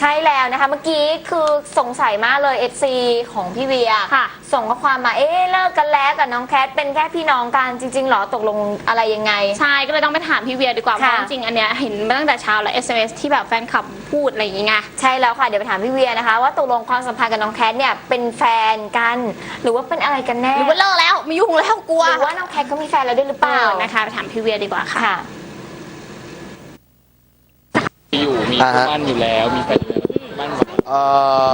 ใช่แล้วนะคะ เมื่อกี้คือสงสัยมากเลย FC ของพี่เวียค่ะ ส่งข้อความมาเอ๊ะเลิกกันแล้วกับน้องแคทเป็นแค่พี่น้องกันจริงๆเหรอตกลงอะไรยังไง ใช่ก็เลยต้องไปถามพี่เวียดีกว่าเพค่ะ ราะจริงๆอันเนี้ยเห็นมาตั้งแต่เช้าแล้ว SMS ที่แบบแฟนคลับพูดอะไรอย่างเงี้ย ใช่แล้วค่ะ เดี๋ยวไปถามพี่เวียนะคะ ว่าตกลงความสัมพันธ์กับน้องแคทเนี่ยเป็นแฟนกัน หรือว่าเป็นอะไรกันแน่หรือว่าเลิกแล้วไม่ยุ่งแล้วกลัวหรือว่าน้องแคทเขามีแฟนแล้วด้วยหรือเปเปล่าล่านะคะไปถามพี่เวียดีกว่าค่ะค่ะ อยู่ มีอ่าคู่ฮะ มั่นอยู่แล้วมีแฟนอยู่แล้วมั่นเอ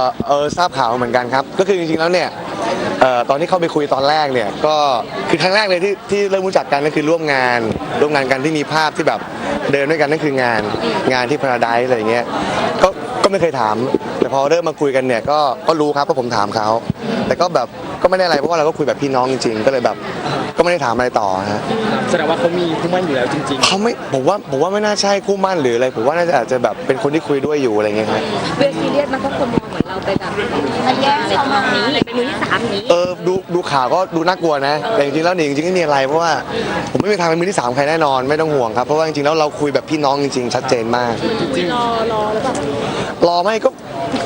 อเออทราบข่าวเหมือนกันครับ ก็คือจริงๆแล้วเนี่ยเอ่อตอนที่เข้าไปคุยตอนแรกเนี่ยก็คือครั้งแรกเลยที่ที่เริ่มรู้จักกันก็คือร่วมงาน ร่วมงานกันที่มีภาพที่แบบเดินด้วยกันนั่นคืองานงานที่พาราไดซ์อะไรอย่างเงี้ยก็ก็ไม่เคยถาม แต่พอเริ่มมาคุยกันเนี่ยก็ก็รู้ครับว่าผมถามเขาแต่ก็แบบ ก็ไม่ได้อะไรเพราะว่าเราก็คุยแบบพี่น้องจริง ๆ ก็เลยแบบก็ไม่ได้ถามอะไรต่อฮะแสดงว่าเขามีคู่มั่นอยู่แล้วจริง เขาไม่ผมว่าผมว่าไม่น่าใช่คู่มั่นหรืออะไรผมว่าน่าจะอาจจะแบบเป็นคนที่คุยด้วยอยู่อะไรเงี้ยครับเรื่องซีเรียสมันก็คนมองเหมือนเราไปแบบมาแย่งเขามานี้เป็นมือที่สามนี้ เออดูดูข่าวก็ดูน่ากลัวนะ แต่จริงๆแล้วนี่จริงๆไม่มีอะไรเพราะว่าผมไม่มีทางเป็นมือที่สามใครแน่นอนไม่ต้องห่วงครับ เพราะว่าจริงๆแล้วเราคุยแบบพี่น้องจริงๆชัดเจนมาก รอรอแล้วแบบรอ ไม่ก็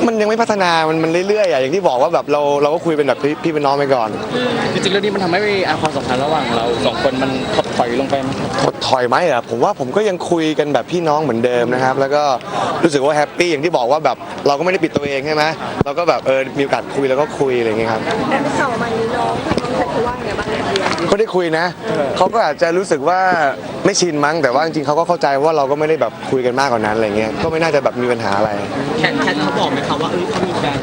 มันยังไม่พัฒนามันมันเรื่อยๆอะอย่างที่บอกว่าแบบเราเราก็คุยเป็นแบบพี่พี่เป็นน้องไปก่อนๆจริงๆเรื่องนี้มันทำให้อะความสัมพันธ์ระหว่างเราสองคนมันถดถอยลงไปไหมครับถดถอยไหมเหรอผมว่าผมก็ยังคุยกันแบบพี่น้องเหมือนเดิมนะครับ แล้วก็รู้สึกว่าแฮปปี้อย่างที่บอกว่าแบบเราก็ไม่ได้ปิดตัวเองใช่ไหมเราก็แบบเออมีโอกาสคุยแล้วก็คุยอะไรอย่างเงี้ยครับแอบข่าวมานี้น้องน้อง แพทย์ว่าไงบ้างเนี่ยเขาได้คุยนะเขาก็อาจจะรู้สึกว่าไม่ชินมั้งแต่ว่าจริงๆเขาก็เข้าใจว่าเราก็ไม่ได้แบบคุยกันมากกว่านั้นอะไรเงี้ยก็ไม่น่าจะแบบมีปัญหาอะไรแคทแคทเขาบอกไหมครับว่าเอ้ยเขามีแฟน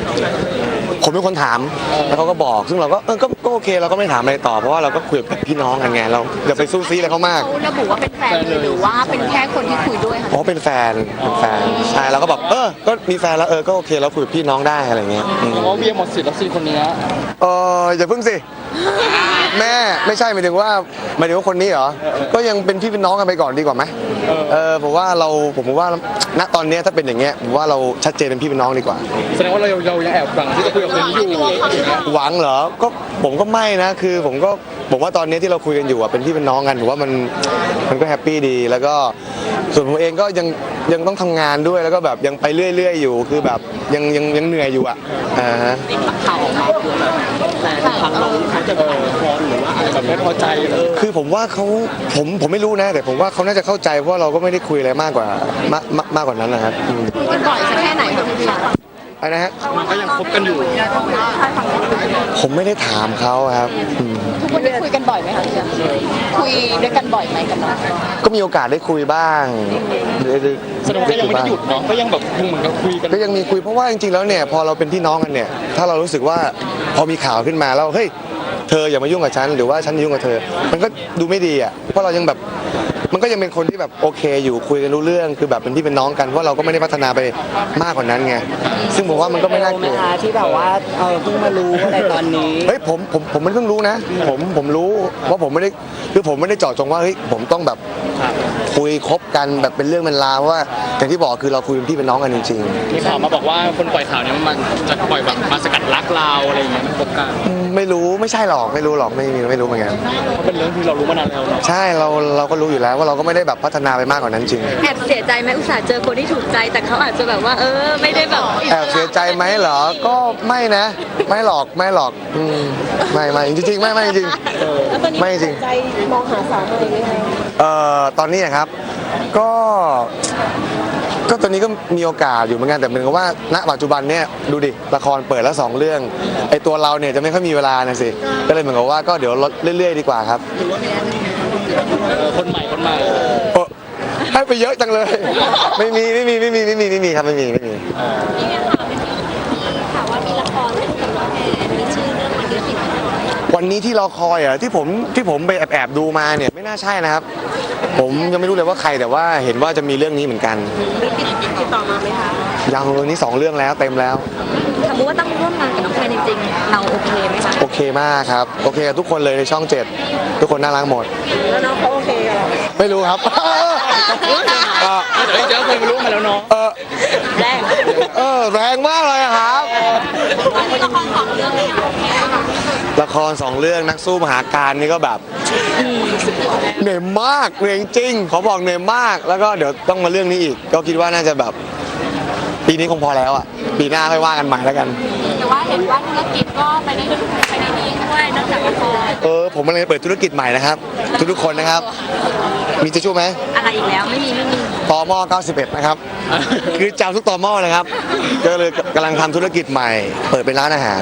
ผมเป็นคนถามแล้วเขาก็บอกซึ่งเราก็เออก็ก็โอเคเราก็ไม่ถามอะไรต่อเพราะว่าเราก็คุยกับพี่น้องกันไงเราอย่าไปสู้ซีอะไรเขามากเขาระบุว่าเป็นแฟนเลยหรือว่าเป็นแค่คนที่คุยด้วยค่ะเพราะเป็นแฟนเป็นแฟนใช่เราก็บอกเออก็มีแฟนแล้วเออก็โอเคเราคุยกับพี่น้องได้อะไรเงี้ยอืมเพราะว่าเวียหมดสิทธิ์แล้วสิคนเนี้ยเอออย่าเพิ่งสิ แม่ไม่ใช่หมายถึงว่าหมายถึงว่าคนนี้เหรอ ก็ยังเป็นพี่เป็นน้องกันไปก่อนดีกว่าไหมเออผมว่าเราผมว่าณตอนเนี้ยถ้าเป็นอย่างเงี้ยผมว่าเราชัดเจนเป็นพี่เป็นน้องดีกว่า แสดงว่าเราเรายังแอบหวังที่จะคุยกับคนนี้อยู่อย่างเงี้ยหวังเหรอ ก็ ผมก็ไม่นะคือผมก็ผมว่าตอนนี้ที่เราคุยกันอยู่อะเป็นพี่เป็นน้องกันผมว่ามันมันก็แฮปปี้ดีแล้วก็ส่วนผมเองก็ยังยังต้องทำงานด้วยแล้วก็แบบยังไปเรื่อย ๆ อยู่คือแบบยังยังยังเหนื่อยอยู่อะอ่าฮะข่าวออกมาคือแบบแต่ทางเราเขาจะแบบพอหรือว่าอาจจะไม่พอใจเออคือผมว่าเขาผมผมไม่รู้นะ แต่ผมว่าเขาน่าจะเข้าใจเพราะว่าเราก็ไม่ได้คุยอะไรมากกว่ามากมากมากกว่านั้นนะครับอืมคุยกันบ่อยสักแค่ไหนคะพี่เบียร์ อะไรนะฮะมันก็ยังคบกันอยู่ ผมไม่ได้ถามเขาครับอืมทุกวันนี้คุยกันบ่อยไหมคะพี่เบียร์คุยด้วยกันบ่อยไหมกับน้องก็มีโอกาสได้คุยบ้างได้ได้แสดงว่าก็ยังไม่ได้หยุดเนาะก็ยังแบบคงเหมือนกับคุยกันก็ยังมีคุยเพราะว่าจริงๆแล้วเนี่ยพอเราเป็นพี่น้องกันเนี่ย ถ้าเรารู้สึกว่าพอมีข่าวขึ้นมาแล้วเฮ้ยเธออย่ามายุ่งกับฉันหรือว่าฉันอย่ายุ่งกับเธอ มันก็ดูไม่ดีอะเพราะเรายังแบบ มันก็ยังเป็นคนที่แบบโอเคอยู่คุยกันรู้เรื่อง คือแบบเป็นพี่เป็นน้องกันเพราะเราก็ไม่ได้พัฒนาไปมากกว่านั้นไงซึ่งผมว่ามันก็ไม่น่าเกลียดที่แบบว่าเออเพิ่งมารู้อะไรตอนนี้ เฮ้ยผมผมผมไม่เพิ่งรู้นะ ผมผมรู้ว่าผมไม่ได้คือผมไม่ได้เจาะจงว่าเฮ้ยผมต้องแบบคุยคบกันแบบเป็นเรื่องเป็นราวเพราะว่าอย่างที่บอกคือเราคุยเป็นพี่เป็นน้องกันจริงๆมีข่าวมาบอกว่าคนปล่อยข่าวเนี้มันจะปล่อยแบบมาสกัดรักเราอะไรอย่างเงี้ยมันคบกันไม่รู้ไม่ใช่หรอกไม่รู้หรอกไม่มีไม่รู้เหมือนกันเพราะเป็นเรื่องที่เรารู้มานานแล้วเนาะ ใช่เราเราก็รู้อยู่แล้วว่าเราก็ไม่ได้แบบพัฒนาไปมากกว่านั้นจริง แอบเสียใจไหมอุตส่าห์เจอคนที่ถูกใจ แต่เขาอาจจะแบบว่า เออ ไม่ได้แบบแอบเสียใจไหมเหรอ ก็ไม่นะ ไม่หรอกไม่หรอกอืมไม่ไม่จริงๆไม่ไม่จริงแล้วตอนนี้ไม่จริง ใจมองหาสาวใหม่ไหมคะเอ่อตอนนี้อะครับก็ ก็ตอนนี้ก็มีโอกาสอยู่เหมือนกันแต่เหมือนกับว่าณปัจจุบันเนี่ยดูดิละครเปิดแล้วสองเรื่องไอตัวเราเนี่ยจะไม่ค่อยมีเวลานะสิก็เลยเหมือนกับว่าก็เดี๋ยวลดเรื่อย ๆ ดีกว่าครับ เออคนใหม่คนใหม่โอ้ให้ไปเยอะจังเลย ไม่มีไม่มีไม่มีไม่มีไม่มีครับไม่มีไม่มีวันนี้ที่รอคอยอะที่ผมที่ผมไปแอบแอบๆดูมาเนี่ยไม่น่าใช่นะครับ ผมยังไม่รู้เลยว่าใครแต่ว่าเห็นว่าจะมีเรื่องนี้เหมือนกันติดต่อมาไหมคะ ยังวันนี้สองเรื่องแล้วเต็มแล้ว สมมติว่าต้องร่วมงานกับน้องแพนจริงๆ เราโอเคไหมคะโอเคมากครับ โอเคกับทุกคนเลยในช่องเจ็ดทุกคนน่ารักหมด แล้วน้องเขาโอเคกับเราไม่รู้ครับ เออเดี๋ยวเจอคนไม่รู้มาแล้วเนาะเออแรกเออแรงมากเลยอะครับละครสองเรื่องนักสู้มหาการนี่ก็แบบเหนื่อยมากเหนื่อยจริงขอบอกเหนื่อยมาก แล้วก็เดี๋ยวต้องมาเรื่องนี้อีก ก็คิดว่าน่าจะแบบ ปีนี้คงพอแล้วอะ ปีหน้าค่อยว่ากันใหม่แล้วกัน แต่ว่าเห็นว่าธุรกิจก็ไปในไปในนี้ด้วยนอกจากละครเออ ผมกำลังจะเปิดธุรกิจใหม่นะครับ ทุกๆคนนะครับ มีจะช่วยไหมอะไรอีกแล้วไม่มีไม่มีตอหม้อ91 นะครับ คือจำทุกตอหม้อเลยครับ ก็เลยกำลังทำธุรกิจใหม่ เปิดเป็นร้านอาหาร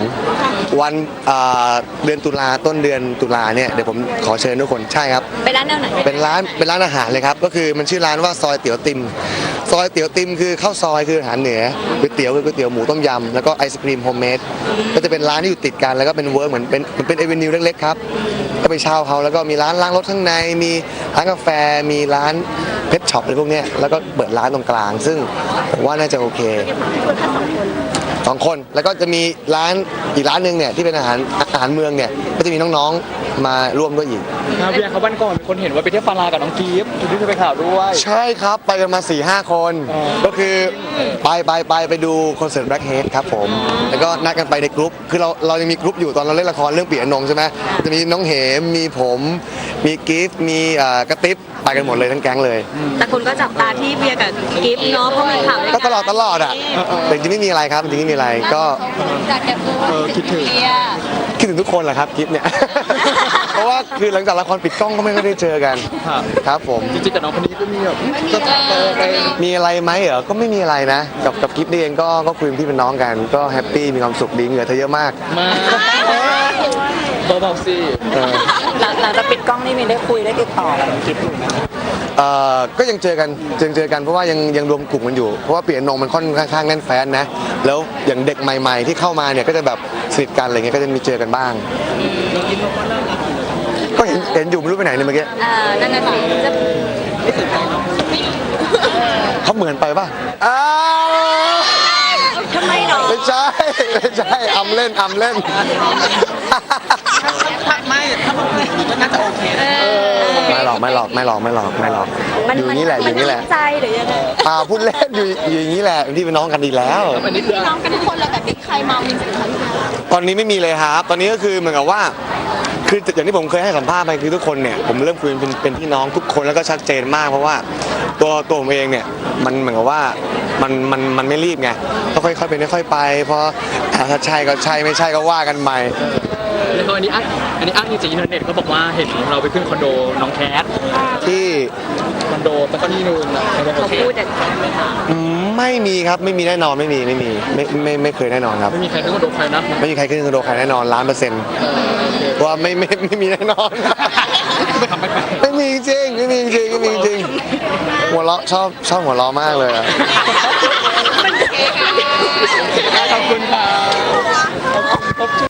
วันเอ่อเดือนตุลาต้นเดือนตุลาเนี่ยเดี๋ยวผมขอเชิญทุกคนใช่ครับ ไปร้านแนวไหนเป็นร้านเป็นร้านอาหารเลยครับ ก็คือมันชื่อร้านว่าซอยเตี๋ยวติม ซอยเตี๋ยวติมคือข้าวซอยคืออาหารเหนือก๋วยเตี๋ยวคือก๋วยเตี๋ยวหมูต้มยำแล้วก็ไอศครีมโฮมเมดก็จะเป็นร้านที่อยู่ติดกันแล้วก็เป็นเวิร์กเหมือนเป็นเหมือนเป็นเอเวนิวเล็กๆครับก็ไปเช่าเขาแล้วก็มีร้านล้างรถข้างใน มีร้านกาแฟมีร้านเพชรช็อปอะไรพวกเนี้ยแล้วก็เปิดร้านตรงกลาง ซึ่งผมว่าน่าจะโอเค สองคนแล้วก็จะมีร้านอีกร้านหนึ่งเนี่ยที่เป็นอาหารอาหารเมืองเนี่ยก็จะมีน้องๆมาร่วมด้วยอีกนาเวียเขาบ้านก่อนมีคนเห็นว่าไปเที่ยวปารากับน้องกีฟที่ที่เคยไปข่าวด้วยใช่ครับไปกันมา4ี่ห้าคนอ๋อก็คือไปไปไปไปดูคอนเสิร์ตแบล็คเฮดครับผมแล้วก็นัดกันไปในกรุ๊ปคือเราเรายังมีกรุ๊ปอยู่ตอนเราเล่นละครเรื่องเปียนงใช่ไหมจะมีน้องเหมมีผม มีกิฟต์มีเอ่อกระติบไปกันหมดเลยทั้งแก๊งเลย แต่คนก็จับตาที่เบียร์กับกิฟต์เนาะเพราะมีข่าวด้วยก็ตลอดตลอดอะแต่จริงๆไม่มีอะไรครับจริงๆไม่มีอะไรก็จากแกพูดเออคิดถึงเบียร์คิดถึงทุกคนแหละครับกิฟต์เนี่ย เพราะว่าคือหลังจากละครปิดกล้องก็ไม่ค่อยได้เจอกันครับ ครับผม จริงๆกับน้องคนนี้ก็มีแบบก็เออไปมีอะไรไหมเหรอ ก็ไม่มีอะไรนะ กับกับกิฟต์นี่เองก็ก็คุยเป็นพี่เป็นน้องกัน ก็แฮปปี้มีความสุขดีเหงื่อเธอเยอะมาก มา เบาๆสิเออหลังหลังจากปิดกล้องนี่มีได้คุยได้ติดต่อกับคลิปอยู่ไหมเอ่อก็ยังเจอกันเจอเจอกันเพราะว่ายังยังรวมกลุ่มกันอยู่ เพราะว่าเปลี่ยนนงมันค่อนข้างแน่นแฟ้นนะ แล้วอย่างเด็กใหม่ ๆ ที่เข้ามาเนี่ยก็จะแบบสนิทกันอะไรเงี้ยก็จะมีเจอกันบ้าง ก็เห็นเห็นอยู่ไม่รู้ไปไหนเนี่ยเมื่อกี้เออนั่นน่ะสิจะเขาเหมือนไปป่ะอ้าวทำไมหรอไม่ใช่ไม่ใช่อำเล่นอำเล่น ไม่ถ้าไม่ก็น่าจะโอเคนะไม่หรอกไม่หรอกไม่หรอกไม่หรอกไม่หรอกอยู่อย่างนี้แหละอยู่อย่างนี้แหละใจหรือยังไงอ่าพูดเล่นอยู่อยู่อย่างนี้แหละเป็นพี่เป็นน้องกันดีแล้วอันนี้คือน้องกันทุกคนแล้วแต่บิ๊กใครเมามีสิทธิ์ตอนนี้ไม่มีเลยครับตอนนี้ก็คือเหมือนกับว่าคืออย่างที่ผมเคยให้สัมภาษณ์ไปคือทุกคนเนี่ยผมเริ่มคุยเป็นเป็นพี่น้องทุกคนแล้วก็ชัดเจนมากเพราะว่าตัวตัวผมเองเนี่ยมันเหมือนกับว่ามันมันมันไม่รีบไงก็ค่อยๆเป็นค่อยๆไปเพราะอ่าถ้าใช่ก็ใช่ไม่ใช่ก็ว่ากันใหม่ ษอันนี้อ้างอันนี้อ้างอิงจากอินเทอร์เน็ตเขาบอกว่าเห็นเราไปขึ้นคอนโดน้องแคทที่คอนโดตะกอนี่นู่นนะเขาพูดแต่อืมไม่มีครับไม่มีแน่นอนไม่มีไม่มีไม่ไม่ไม่เคยแน่นอนครับ ไม่มีใครนึกว่าโดนใครนะไม่มีใครขึ้นคอนโดใครแน่นอนล้านเปอร์เซ็นต์ว่าไม่ไม่ไม่มีแน่นอนไม่มีจริงไม่มีจริงไม่มีจริงหัวเราะชอบชอบหัวเราะมากเลยขอบคุณค่ะขอบคุ